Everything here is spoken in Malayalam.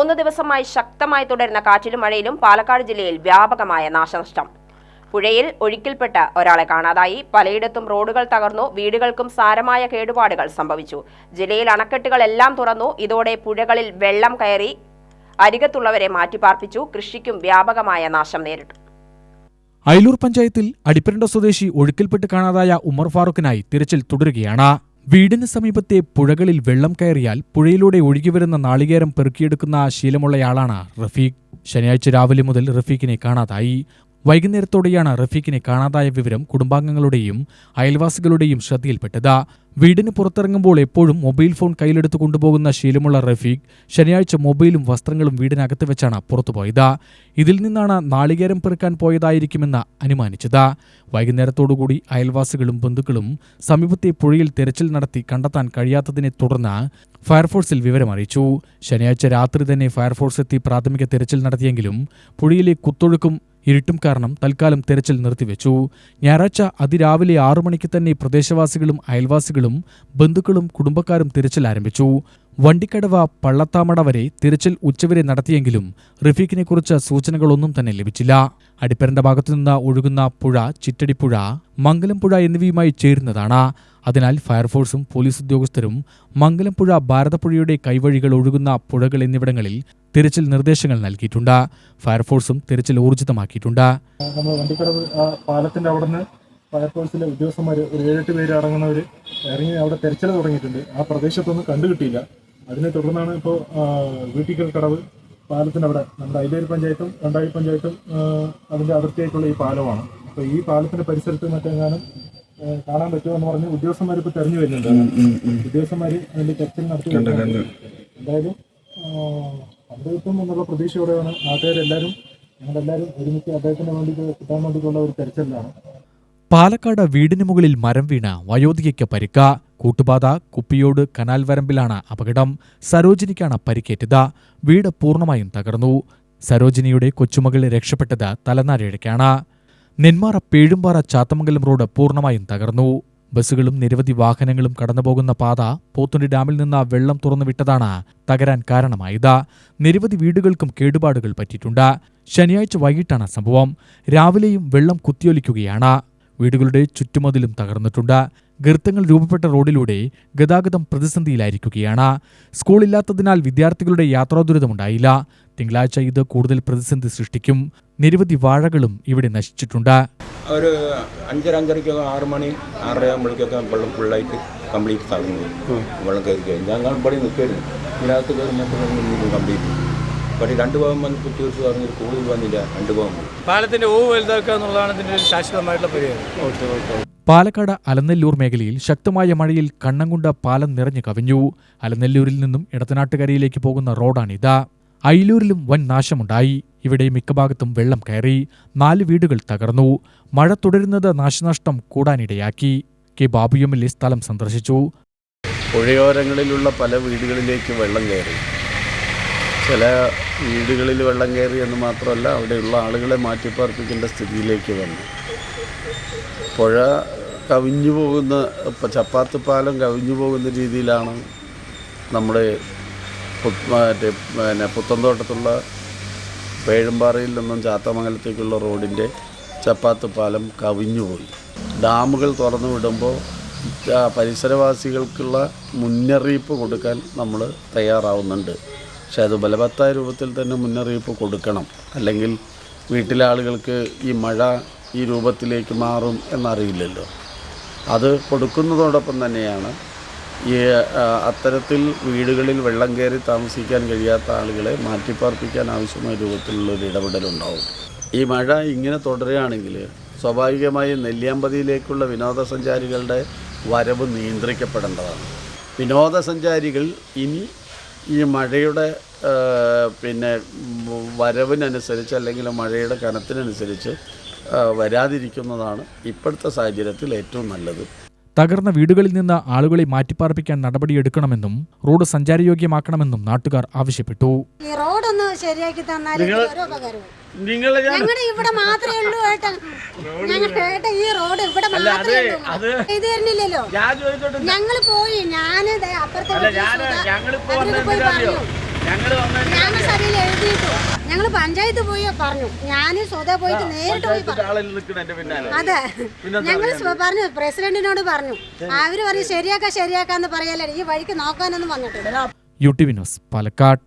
മൂന്ന് ദിവസമായി ശക്തമായി തുടരുന്ന കാറ്റിലും മഴയിലും പാലക്കാട് ജില്ലയിൽ വ്യാപകമായ നാശനഷ്ടം. പുഴയിൽ ഒഴുക്കിൽപ്പെട്ട ഒരാളെ കാണാതായി. പലയിടത്തും റോഡുകൾ തകർന്നു. വീടുകൾക്കും സാരമായ കേടുപാടുകൾ സംഭവിച്ചു. ജില്ലയിൽ അണക്കെട്ടുകളെല്ലാം തുറന്നു. ഇതോടെ പുഴകളിൽ വെള്ളം കയറി അരികത്തുള്ളവരെ മാറ്റിപ്പാർപ്പിച്ചു. കൃഷിക്കും വ്യാപകമായ നാശം നേരിട്ടു. അയലൂർ പഞ്ചായത്തിൽ അടിപ്പരണ്ട സ്വദേശി ഒഴുക്കിൽപ്പെട്ട് കാണാതായ ഉമർ ഫാറൂഖിനായി തിരച്ചിൽ തുടരുകയാണ്. വീടിന് സമീപത്തെ പുഴകളിൽ വെള്ളം കയറിയാൽ പുഴയിലൂടെ ഒഴുകിവരുന്ന നാളികേരം പെറുക്കിയെടുക്കുന്ന ശീലമുള്ളയാളാണ് റഫീഖ്. ശനിയാഴ്ച രാവിലെ മുതൽ റഫീഖിനെ കാണാതായി. വൈകുന്നേരത്തോടെയാണ് റഫീഖിനെ കാണാതായ വിവരം കുടുംബാംഗങ്ങളുടെയും അയൽവാസികളുടെയും ശ്രദ്ധയിൽപ്പെട്ടത്. വീടിന് പുറത്തിറങ്ങുമ്പോൾ എപ്പോഴും മൊബൈൽ ഫോൺ കയ്യിലെടുത്ത് കൊണ്ടുപോകുന്ന ശീലമുള്ള റഫീഖ് ശനിയാഴ്ച മൊബൈലും വസ്ത്രങ്ങളും വീടിനകത്ത് വെച്ചാണ് പുറത്തുപോയത്. ഇതിൽ നിന്നാണ് നാളികേരം പെറുക്കാൻ പോയതായിരിക്കുമെന്ന് അനുമാനിച്ചത്. വൈകുന്നേരത്തോടുകൂടി അയൽവാസികളും ബന്ധുക്കളും സമീപത്തെ പുഴയിൽ തെരച്ചിൽ നടത്തി കണ്ടെത്താൻ കഴിയാത്തതിനെ തുടർന്ന് ഫയർഫോഴ്സിൽ വിവരമറിയിച്ചു. ശനിയാഴ്ച രാത്രി തന്നെ ഫയർഫോഴ്സ് എത്തി പ്രാഥമിക തെരച്ചിൽ നടത്തിയെങ്കിലും പുഴയിലെ കുത്തൊഴുക്കും ഇരുട്ടും കാരണം തൽക്കാലം തെരച്ചിൽ നിർത്തിവെച്ചു. ഞായറാഴ്ച അതിരാവിലെ ആറു മണിക്ക് തന്നെ പ്രദേശവാസികളും അയൽവാസികളും ബന്ധുക്കളും കുടുംബക്കാരും തിരച്ചിൽ ആരംഭിച്ചു. വണ്ടിക്കടവ പള്ളത്താമട വരെ തിരച്ചിൽ ഉച്ചവരെ നടത്തിയെങ്കിലും റഫീഖിനെക്കുറിച്ച് സൂചനകളൊന്നും തന്നെ ലഭിച്ചില്ല. അടിപ്പരന്റെ ഭാഗത്തുനിന്ന് ഒഴുകുന്ന പുഴ ചിറ്റടിപ്പുഴ മംഗലംപുഴ എന്നിവയുമായി ചേരുന്നതാണ്. അതിനാൽ ഫയർഫോഴ്സും പോലീസ് ഉദ്യോഗസ്ഥരും മംഗലംപുഴ ഭാരതപ്പുഴയുടെ കൈവഴികൾ ഒഴുകുന്ന പുഴകൾ എന്നിവിടങ്ങളിൽ തിരച്ചിൽ നിർദ്ദേശങ്ങൾ നൽകിയിട്ടുണ്ട്. ഫയർഫോഴ്സും തിരച്ചിൽ ഊർജിതമാക്കിയിട്ടുണ്ട്. നമ്മൾ വണ്ടിക്കടവ് പാലത്തിന്റെ അവിടുന്ന് ഫയർഫോഴ്സിലെ ഉദ്യോഗസ്ഥന്മാർ ഒരു ഏഴെട്ട് പേര് അടങ്ങുന്നവർ ഇറങ്ങി അവിടെ തെരച്ചിൽ തുടങ്ങിയിട്ടുണ്ട്. ആ പ്രദേശത്തൊന്നും കണ്ടുകിട്ടിയില്ല അതിനെ തുടർന്നാണ് ഇപ്പോൾ വീട്ടിക്കൽ കടവ് പാലത്തിന്റെ അവിടെ നമ്മുടെ ഐതേരി പഞ്ചായത്തും രണ്ടായി പഞ്ചായത്തും അതിന്റെ അതിർത്തിയായിട്ടുള്ള ഈ പാലമാണ്. അപ്പോൾ ഈ പാലത്തിന്റെ പരിസരത്ത് മറ്റെങ്ങാനും കാണാൻ പറ്റുമോ എന്ന് പറഞ്ഞ് ഉദ്യോഗസ്ഥന്മാർ ഇപ്പോൾ തെരഞ്ഞു വരുന്നുണ്ട്. ഉദ്യോഗസ്ഥന്മാർ അതിന്റെ തെരച്ചിൽ നടത്തി. എന്തായാലും അദ്ദേഹത്തും എന്നുള്ള പ്രതീക്ഷയോടെയാണ് നാട്ടുകാരെല്ലാവരും ഞങ്ങളെല്ലാവരും ഒരുമിച്ച് അദ്ദേഹത്തിന് വേണ്ടി കിട്ടാൻ വേണ്ടിയിട്ടുള്ള ഒരു തെരച്ചിലാണ്. പാലക്കാട് വീടിന് മുകളിൽ മരം വീണ വയോധികയ്ക്ക് പരിക്ക. കൂട്ടുപാത കുപ്പിയോട് കനാൽ വരമ്പിലാണ് അപകടം. സരോജിനിക്കാണ് പരിക്കേറ്റത്. വീട് പൂർണമായും തകർന്നു. സരോജിനിയുടെ കൊച്ചുമകൾ രക്ഷപ്പെട്ടത് തലനാരിഴയ്ക്കാണ്. നെന്മാറ പേഴുംപാറ ചാത്തമംഗലം റോഡ് പൂർണമായും തകർന്നു. ബസ്സുകളും നിരവധി വാഹനങ്ങളും കടന്നുപോകുന്ന പാത പോത്തുണ്ടി ഡാമിൽ നിന്ന് വെള്ളം തുറന്നുവിട്ടതാണ് തകരാൻ കാരണമായത്. നിരവധി വീടുകൾക്കും കേടുപാടുകൾ പറ്റിയിട്ടുണ്ട്. ശനിയാഴ്ച വൈകിട്ടാണ് സംഭവം. രാവിലെയും വെള്ളം കുത്തിയൊലിക്കുകയാണ്. വീടുകളുടെ ചുറ്റുമതിലും തകർന്നിട്ടുണ്ട്. ഗർത്തങ്ങൾ രൂപപ്പെട്ട റോഡിലൂടെ ഗതാഗതം പ്രതിസന്ധിയിലായിരിക്കുകയാണ്. സ്കൂളില്ലാത്തതിനാൽ വിദ്യാർത്ഥികളുടെ യാത്രാ ദുരിതമുണ്ടായില്ല തിങ്കളാഴ്ച ഇത് കൂടുതൽ പ്രതിസന്ധി സൃഷ്ടിക്കും. നിരവധി വാഴകളും ഇവിടെ നശിച്ചിട്ടുണ്ട്. ഒരു അഞ്ചര അഞ്ചരയ്ക്കൊക്കെ ആറ് മണി ആറര ആകുമ്പോഴേക്കൊക്കെ വെള്ളം ഫുള്ളായിട്ട് കംപ്ലീറ്റ് തളർന്നു പോയി. വെള്ളം കയറി കഴിഞ്ഞാൽ ഞങ്ങൾ ഇവിടെ നിൽക്കായിരുന്നു ഇതിനകത്ത് കയറി കംപ്ലീറ്റ് പക്ഷേ രണ്ട് ഭാഗം വന്ന് കുത്തി പറഞ്ഞു കൂടുതൽ വന്നില്ല രണ്ട് ഭാഗം പാലത്തിന്റെ ഓവ് വലുതാക്കുക എന്നുള്ളതാണ് ഇതിന്റെ ഒരു ശാശ്വതമായിട്ടുള്ള പരിഹാരം പാലക്കാട് അലനെല്ലൂർ മേഖലയിൽ ശക്തമായ മഴയിൽ കണ്ണംകുണ്ട പാലം നിറഞ്ഞു കവിഞ്ഞു. അലനെല്ലൂരിൽ നിന്നും ഇടത്തനാട്ടുകരയിലേക്ക് പോകുന്ന റോഡാണിത് അയിലൂരിലും വൻ നാശമുണ്ടായി. ഇവിടെ മിക്ക ഭാഗത്തും വെള്ളം കയറി. നാല് വീടുകൾ തകർന്നു. മഴ തുടരുന്നത് നാശനഷ്ടം കൂടാനിടയാക്കി. K Babu M L A സ്ഥലം സന്ദർശിച്ചു. പുഴയോരങ്ങളിലുള്ള പല വീടുകളിലേക്ക് വെള്ളം കയറി. ചില വീടുകളിൽ വെള്ളം കയറി എന്ന് മാത്രമല്ല അവിടെയുള്ള ആളുകളെ മാറ്റിപ്പാർപ്പിക്കേണ്ട സ്ഥിതിയിലേക്ക് വന്നു. പുഴ കവിഞ്ഞു പോകുന്ന ചപ്പാത്ത് പാലം കവിഞ്ഞു പോകുന്ന രീതിയിലാണ് നമ്മുടെ മറ്റേ പിന്നെ പുത്തൻതോട്ടത്തുള്ള പേഴുംപാറയിൽ നിന്നും ചാത്തമംഗലത്തേക്കുള്ള റോഡിന്റെ ചപ്പാത്ത് പാലം കവിഞ്ഞുപോയി ഡാമുകൾ തുറന്നു വിടുമ്പോൾ പരിസരവാസികൾക്കുള്ള മുന്നറിയിപ്പ് കൊടുക്കാൻ നമ്മൾ തയ്യാറാവുന്നുണ്ട്. പക്ഷേ അത് ബലവത്തായ രൂപത്തിൽ തന്നെ മുന്നറിയിപ്പ് കൊടുക്കണം. അല്ലെങ്കിൽ വീട്ടിലെ ആളുകൾക്ക് ഈ മഴ ഈ രൂപത്തിലേക്ക് മാറും എന്നറിയില്ലല്ലോ. അത് കൊടുക്കുന്നതോടൊപ്പം തന്നെയാണ് ഈ അത്തരത്തിൽ വീടുകളിൽ വെള്ളം കയറി താമസിക്കാൻ കഴിയാത്ത ആളുകളെ മാറ്റിപ്പാർപ്പിക്കാൻ ആവശ്യമായ രൂപത്തിലുള്ള ഒരു ഇടപെടലുണ്ടാവും. ഈ മഴ ഇങ്ങനെ തുടരുകയാണെങ്കിൽ സ്വാഭാവികമായും നെല്ലിയാമ്പതിയിലേക്കുള്ള വിനോദസഞ്ചാരികളുടെ വരവ് നിയന്ത്രിക്കപ്പെടേണ്ടതാണ്. വിനോദസഞ്ചാരികൾ ഇനി ഈ മഴയുടെ പിന്നെ വരവിനനുസരിച്ച് അല്ലെങ്കിൽ മഴയുടെ കനത്തിനനുസരിച്ച് വരാതിരിക്കുന്നതാണ് ഇപ്പോഴത്തെ സാഹചര്യത്തിൽ ഏറ്റവും നല്ലത്. തകർന്ന വീടുകളിൽ നിന്ന് ആളുകളെ മാറ്റിപ്പാർപ്പിക്കാൻ നടപടിയെടുക്കണമെന്നും റോഡ് സഞ്ചാരയോഗ്യമാക്കണമെന്നും നാട്ടുകാർ ആവശ്യപ്പെട്ടു. റോഡൊന്ന് ശരിയാക്കി തന്നാൽ ഞങ്ങളുടെ ഇവിടെ മാത്രമേ ഉള്ളൂ ഏട്ടാ. ഞങ്ങളുടെ ഏട്ടാ ഈ റോഡ് ഇവിടെ മാത്രമേ ഉള്ളൂ. ഇത് തരുന്നില്ലല്ലോ ഞാൻ ഞങ്ങൾ പോയി ദേ അപ്പുറത്തെ ഞങ്ങളിപ്പോ പറഞ്ഞു. എഴുതിയിട്ടു. ഞങ്ങൾ പഞ്ചായത്ത് പോയി പറഞ്ഞു. ഞാൻ സ്വതേ പോയിട്ട് നേരിട്ട് പോയി പറഞ്ഞു. അതെ. ഞങ്ങൾ പറഞ്ഞു പ്രസിഡന്റിനോട് പറഞ്ഞു. അവർ പറഞ്ഞു ശരിയാക്കാം ശരിയാക്കാന്ന് പറയല്ലേ. ഈ വഴിക്ക് നോക്കാനൊന്നും വന്നിട്ടില്ല. U T Vinod news Palakkad.